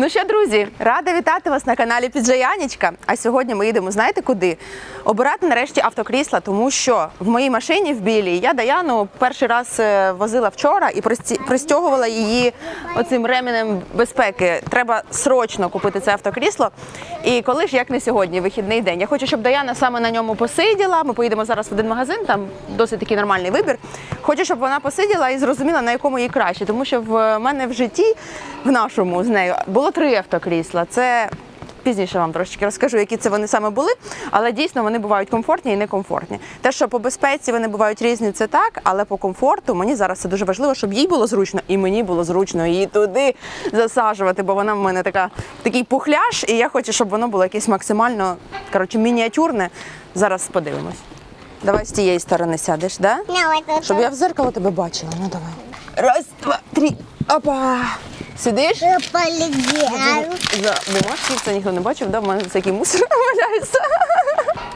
Ну що, друзі, рада вітати вас на каналі Піджаянічка. А сьогодні ми їдемо, знаєте куди? Обирати нарешті автокрісла, тому що в моїй машині в білій я Даяну перший раз е, возила вчора і пристягувала її оцим ременем безпеки. Треба срочно купити це автокрісло. І коли ж як не сьогодні, вихідний день. Я хочу, щоб Даяна саме на ньому посиділа. Ми поїдемо зараз в один магазин, там досить такий нормальний вибір. Хочу, щоб вона посиділа і зрозуміла, на якому їй краще, тому що в мене в житті, в нашому з нею, було три автокрісла. Це пізніше вам трошечки розкажу, які це вони саме були, але дійсно вони бувають комфортні і некомфортні. Те, що по безпеці вони бувають різні, це так, але по комфорту мені зараз це дуже важливо, щоб їй було зручно, і мені було зручно її туди засаджувати, бо вона в мене така такий пухляш, і я хочу, щоб воно було якесь максимально коротше, мініатюрне. Зараз подивимось. Давай з тієї сторони сядеш, да? Щоб я в зеркало тебе бачила. Ну давай. Раз, два, три. Опа! Сидиш? За бумажки це ніхто не бачив, да? в мене всякий мусор валяється.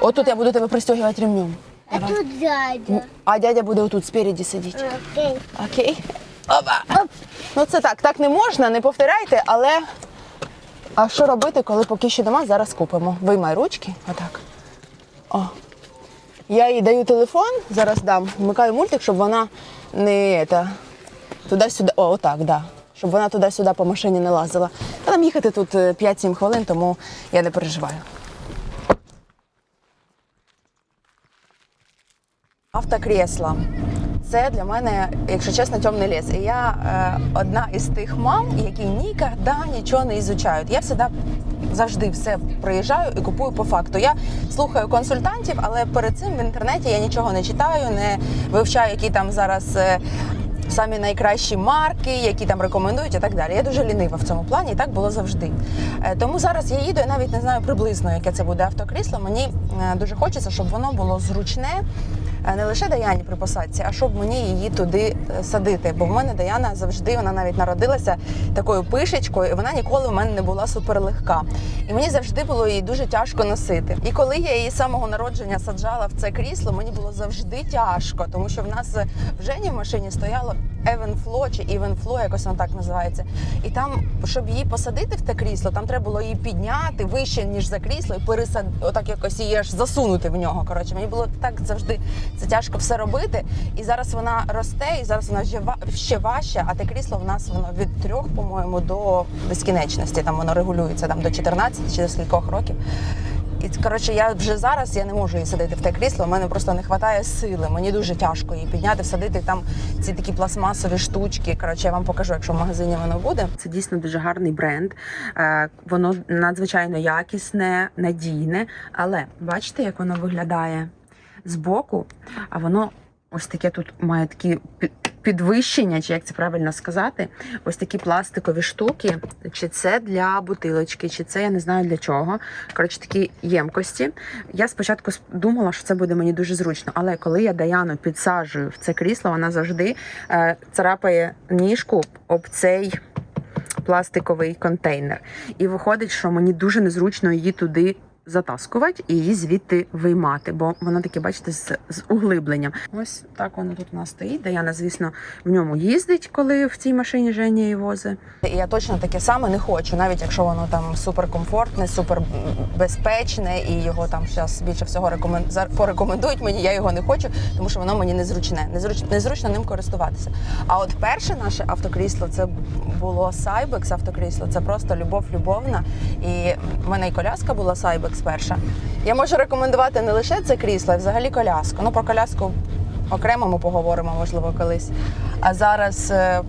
Отут я буду тебе пристягувати ремнем. А тут дядя. А дядя буде отут спереді сидіти. Окей. Окей. Опа. Ну це так, так не можна, не повторяйте, але. А що робити, коли поки що дома, зараз купимо. Виймай ручки. Отак. О. Я їй даю телефон, зараз дам, вмикаю мультик, щоб вона не туди-сюди. О, отак, да. Щоб вона туди-сюди по машині не лазила. Та нам їхати тут е, 5-7 хвилин, тому я не переживаю. Автокресла. Це для мене, якщо чесно, темний ліс. І я е, одна із тих мам, які ніколи нічого не ізучають. Я завжди завжди все приїжджаю і купую по факту. Я слухаю консультантів, але перед цим в інтернеті я нічого не читаю, не вивчаю, які там зараз. Самі найкращі марки, які там рекомендують, і так далі. Я дуже лінива в цьому плані, і так було завжди. Е, Тому зараз я їду, я навіть не знаю приблизно, яке це буде автокрісло. Мені е, дуже хочеться, щоб воно було зручне, не лише Даяні при посадці, а щоб мені її туди е, садити. Бо в мене Даяна завжди вона навіть народилася такою пишечкою, і вона ніколи в мене не була суперлегка. І мені завжди було її дуже тяжко носити. І коли я її з самого народження саджала в це крісло, мені було завжди тяжко, тому що в нас в Жені в машині стояло Евенфло чи Івенфло, якось воно так називається. І там, щоб її посадити в те крісло, там треба було її підняти вище ніж за крісло, і пересад... отак якось її аж засунути в нього. Коротше, мені було так завжди це тяжко все робити. І зараз вона росте, і зараз вона ще, ще важче, а те крісло в нас воно від трьох, по-моєму, до безкінечності. Там воно регулюється там до 14 чи до скількох років. І коротше, я вже зараз я не можу її садити в те крісло. У мене просто не вистачає сили. Мені дуже тяжко її підняти, всадити там ці такі пластмасові штучки. Коротше, я вам покажу, якщо в магазині воно буде. Це дійсно дуже гарний бренд. Е, Воно надзвичайно якісне, надійне. Але бачите, як воно виглядає збоку, а воно ось таке тут має такі підвищення, чи як це правильно сказати, ось такі пластикові штуки. Чи це для бутилочки, чи це я не знаю для чого. Коротше, такі ємкості. Я спочатку думала, що це буде мені дуже зручно, але коли я Даяну підсаджую в це крісло, вона завжди е, царапає ніжку об цей. Пластиковий контейнер, і виходить, що мені дуже незручно її туди затаскувати і звідти виймати, бо воно таке, бачите, з, з углибленням. Ось так воно тут у нас стоїть. Даяна, звісно, в ньому їздить, коли в цій машині Женя її возить. Я точно таке саме не хочу, навіть якщо воно там суперкомфортне, супербезпечне, і його там зараз більше всього рекомен... порекомендують мені. Я його не хочу, тому що воно мені незручне. Незруч... Незручно ним користуватися. А от перше наше автокрісло це було Cybex автокрісло. Це просто любов любовна. І в мене і коляска була Cybex перша. Я можу рекомендувати не лише це крісло, а взагалі коляску. Ну про коляску окремо ми поговоримо, можливо, колись. А зараз е,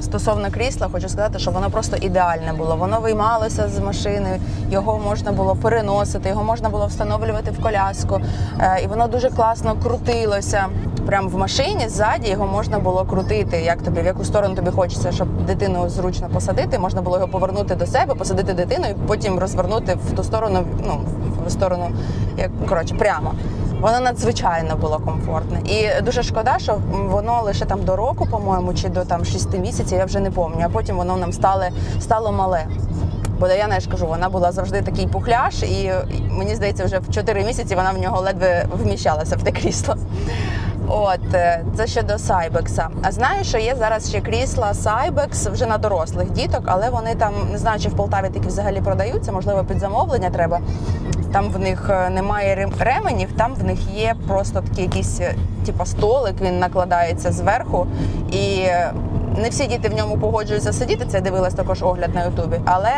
стосовно крісла, хочу сказати, що воно просто ідеальне було. Воно виймалося з машини, його можна було переносити, його можна було встановлювати в коляску. Е, І воно дуже класно крутилося. Прямо в машині ззаді його можна було крутити, як тобі, в яку сторону тобі хочеться, щоб дитину зручно посадити. Можна було його повернути до себе, посадити дитину і потім розвернути в ту сторону, ну в сторону, як коротше, прямо. Воно надзвичайно було комфортне. І дуже шкода, що воно лише там до року, по-моєму, чи до там 6 місяців, я вже не пам'ятаю. А потім воно нам стало, стало мале. Бо Даяна, я ж кажу, вона була завжди такий пухляш, і мені здається, вже в 4 місяці вона в нього ледве вміщалася в те крісло. От е, це щодо Сайбекса. А знаю, що є зараз ще крісла Сайбекс вже на дорослих діток, але вони там не знаю, чи в Полтаві такі взагалі продаються. Можливо, під замовлення треба. Там в них е, немає ременів, там в них є просто такий якийсь е, типу, столик, він накладається зверху. І не всі діти в ньому погоджуються сидіти. Це я дивилась також огляд на Ютубі. Але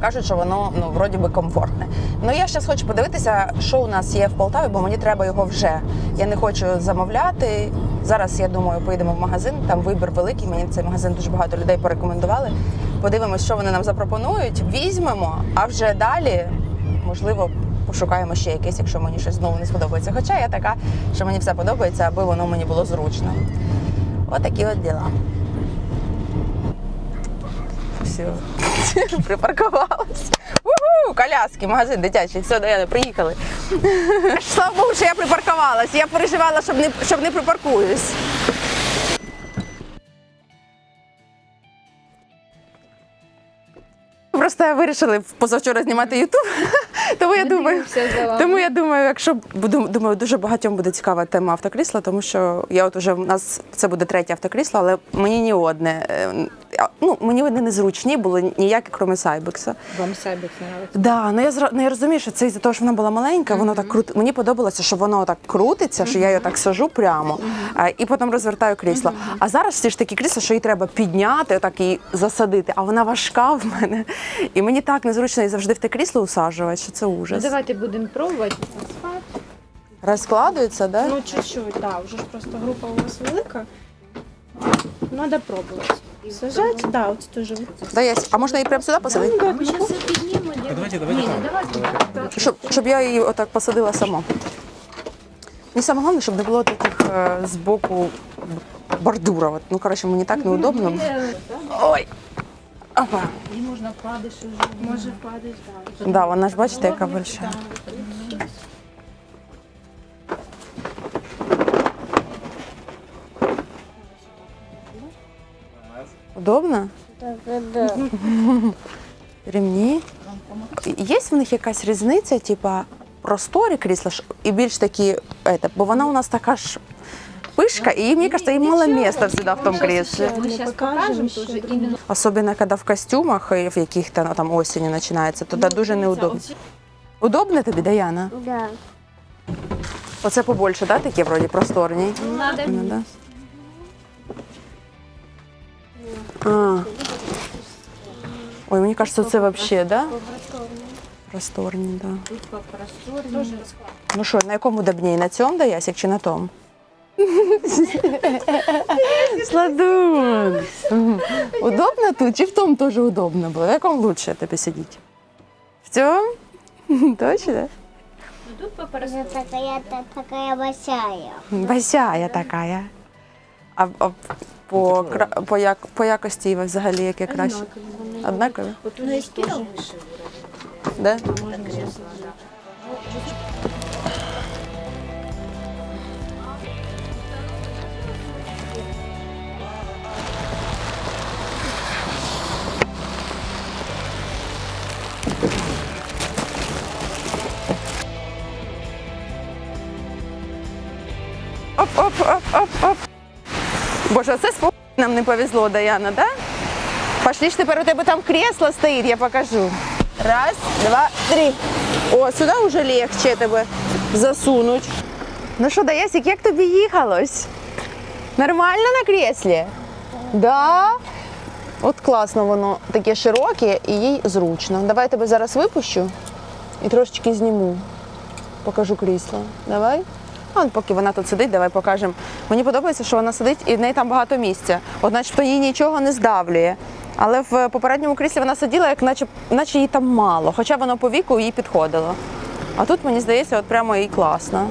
кажуть, що воно ну вроді би комфортне. Ну я зараз хочу подивитися, що у нас є в Полтаві, бо мені треба його вже. Я не хочу замовляти. Зараз я думаю, поїдемо в магазин. Там вибір великий. Мені цей магазин дуже багато людей порекомендували. Подивимось, що вони нам запропонують. Візьмемо, а вже далі, можливо, пошукаємо ще якесь, якщо мені щось знову не сподобається. Хоча я така, що мені все подобається, аби воно мені було зручно. Отакі от діла. Все, припаркувалась. Уху, коляски, магазин дитячий. Все, Даяна, приїхали. Слава Богу, що я припаркувалась. Я переживала, щоб не, щоб не припаркуюсь. Просто вирішили позавчора знімати Ютуб, тому я думаю, тому я думаю, якщо буду думаю, дуже багатьом буде цікава тема автокрісла, тому що я от уже в нас це буде третє автокрісло, але мені ні одне. Ну мені вони незручні були ніякі, крім Сайбекса. Вам Сайбекс нравится? Да, ну я зра- ну, я розумію, що це із-за того, що вона була маленька, воно так крут. Мені подобалося, що воно так крутиться, що я його так сажу прямо а, і потім розвертаю крісло. А зараз всі ж такі крісла, що її треба підняти, отак і засадити. А вона важка в мене. І мені так незручно і завжди в те крісло усаджувати, що це Ну, ужас. давайте будемо пробувати. Розкладується, да? Ну, чуть-чуть, да, вже ж просто група у вас велика. Надо пробувати. Сажать, да, от теж. Да, є. А можна її прямо сюди посадити? Ну, ми зараз все піднімемо. Давайте, давайте там. Щоб, щоб я її отак посадила сама. Мені саме головне, щоб не було таких е, збоку бордюрів. От, Ну, коротше, мені так неудобно. Ой. Опа. І можна падиш уже. Може падиш, так. Да, вона ж бачите, яка большая. Удобно? Да-да-да. Ремні. Є в них якась різниця, типа просторі крісла і більш такі, это, бо вона у нас така ж пишка, і мені кажется, їм мало місця всегда в тому кріслі. Ми зараз покажемо теж іменно. Особенно когда в костюмах і в яких-то ну, там осені починається, то да, дуже неудобно. Удобно тобі, Даяна? Да. Оце побольше, да, такі вроді просторні? Надо Ну, да. А. Ой, мені кажется, це вообще, да? Просторні, да. Ну що, на якому удобнее? На цьому да, Ясик, чи на тому? Сладун. Удобно тут, чи в тому теж удобно було? В якому лучше тобі сидіти? В цьому? Точно? Тут Она такая, та- такая большая. Большая такая. А, а по, кра- по, як, по якості взагалі яке краще? Однаково? От у нас. Да? Оп, оп, оп, оп, оп. Боже, це з по- нам не повезло, Даяна, да? Пошли ж тепер у тебе там кресло стоїть, я покажу. Раз, два, три. О, сюди вже легче тебе засунуть. Ну що, Даясик, як тобі їхалось? Нормально на креслі? Да? От класно воно таке широке і їй зручно. Давай я тебе зараз випущу і трошечки зніму. Покажу крісло. Давай. А от поки вона тут сидить, давай покажемо. Мені подобається, що вона сидить і в неї там багато місця. От начебто їй нічого не здавлює. Але в попередньому кріслі вона сиділа, як наче, наче їй там мало, хоча воно по віку їй підходило. А тут, мені здається, от прямо їй класно.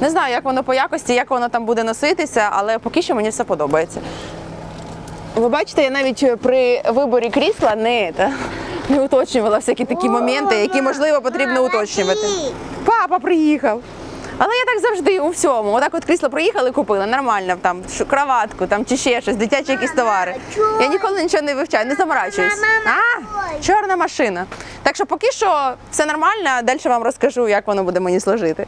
Не знаю, як воно по якості, як воно там буде носитися, але поки що мені все подобається. Ви бачите, я навіть при виборі крісла не, та, не уточнювала всякі такі моменти, які можливо потрібно уточнювати. Папа приїхав. Але я так завжди у всьому. Отак от крісло приїхали, купили нормально, там кроватку там, чи ще щось, дитячі якісь товари. Я ніколи нічого не вивчаю, не заморачуюсь. А, чорна машина. Так що поки що все нормально, а далі вам розкажу, як воно буде мені служити.